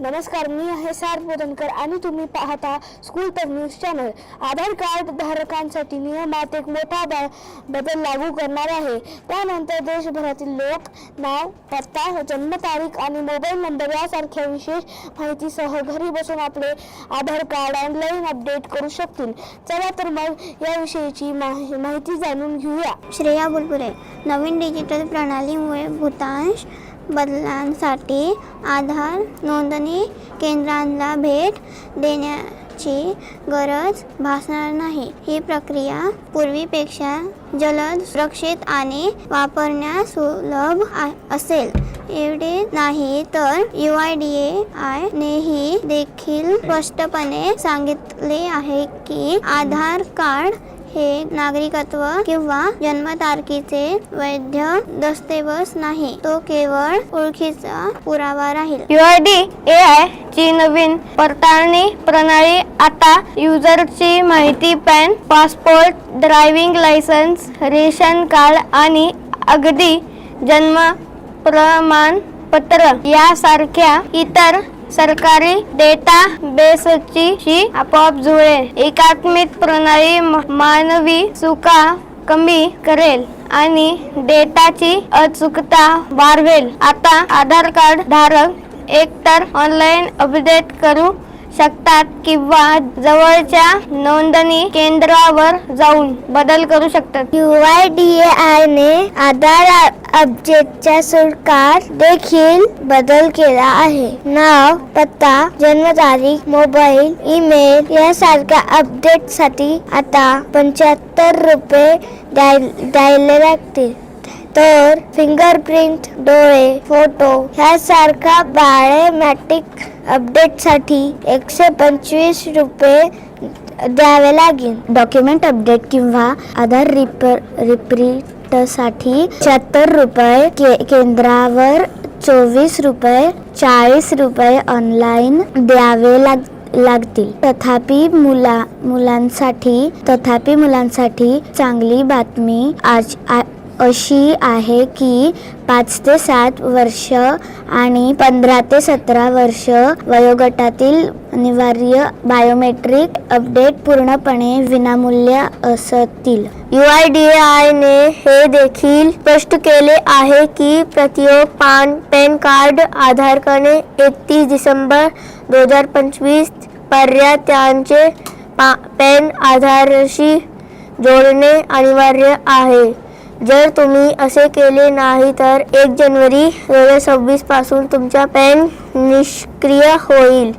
नमस्कार मी आहे सार्थ बोधनकर आणि तुम्ही पाहता स्कूल तर न्यूज चॅनल. आधार कार्ड धारकांसाठी नियमात एक मोठा बदल लागू करणार आहे. त्यानंतर देशभरातील लोक नाव पत्ता जन्मतारीख आणि मोबाईल नंबर यासारख्या विशेष माहितीसह घरी बसून आपले आधार कार्ड ऑनलाईन अपडेट करू शकतील. चला तर मग याविषयीची माहि- माहिती जाणून घेऊया. श्रेया बुलबुले नवीन डिजिटल प्रणालीमुळे भूतांश बदलांसाठी आधार नोंदणी केंद्रांना भेट देण्याची गरज भासणार नाही. ही प्रक्रिया पूर्वीपेक्षा जलद सुरक्षित आणि वापरण्यास सुलभ आ- असेल. एवढे नाही तर U I D A I नेही देखील स्पष्टपणे सांगितले आहे की आधार कार्ड हे नागरिकत्व किंवा जन्मतारखेचे वैध दस्तऐवज नाही. तो केवळ ओळखीचा पुरावा राहील. युआरडी ए आय ची नवीन पडताळणी प्रणाली आता युजरची माहिती PAN passport driving licence ration card आणि अगदी जन्म प्रमाणपत्र यासारख्या इतर सरकारी डेटा बेसची आपोआप जुळेल एकात्मिक प्रणाली मानवी चुका कमी करेल आणि डेटाची अचूकता वाढवेल. आता आधार कार्ड धारक एकतर ऑनलाईन अपडेट करू शकतात किंवा जवळच्या नोंदणी केंद्रावर जाऊन बदल करू शकतात. U I D A I ने आधार अपडेटच्या शुल्कात देखील बदल केला आहे. नाव पत्ता जन्मतारीख मोबाईल ईमेल यासारख्या अपडेटसाठी आता पंच्याहत्तर रुपये द्यायला लागतील. तर फिंगरप्रिंट डोळे फोटो ह्यासारखा बायोमॅट्रिक अपडेटसाठी एकशे पंचवीस रुपये द्यावे लागेल. डॉक्युमेंट अपडेट किंवा आधार रिप रिप्रिटसाठी शहात्तर रुपये के केंद्रावर चोवीस रुपये चाळीस रुपये ऑनलाईन द्यावे लाग लागतील. तथापि मुला मुलांसाठी तथापि मुलांसाठी चांगली बातमी आज आ- अशी आहे की पाच ते सात वर्ष आणि पंधरा ते सतरा वर्ष वयोगटातील अनिवार्य बायोमेट्रिक अपडेट पूर्णपणे विनामूल्य असतील. यू आय डी आयने हे देखील स्पष्ट केले आहे की प्रतियोग पान पॅन कार्ड धारकाने एकतीस डिसेंबर दोन हजार पंचवीस पर्याय त्यांचे पा पॅन आधारशी जोडणे अनिवार्य आहे. जर तुम्ही असे केले नाही तर एक जानेवारी दोन हजार सव्वीसपासून तुमचा पॅन निष्क्रिय होईल.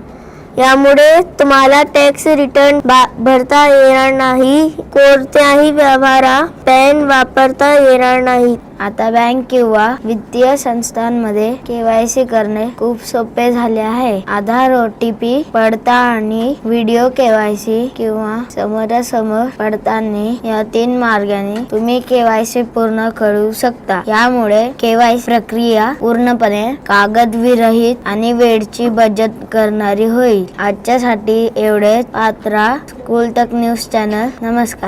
यामुळे तुम्हाला टॅक्स रिटर्न भरता येणार नाही. कोणत्याही व्यवहारा पॅन वापरता येणार नाही. आता बँक किंवा वित्तीय संस्थांमध्ये केवायसी करणे खूप सोपे झाले आहे. आधार ओ टी पी पडताळणी व्हिडिओ केवायसी किंवा समोरासमोर पडताळणी या तीन मार्गाने तुम्ही केवायसी पूर्ण करू शकता. यामुळे केवायसी प्रक्रिया पूर्णपणे कागद विरहित आणि वेळची बचत करणारी होईल. आजच्यासाठी एवढेच. Patra school Tak news channel. नमस्कार.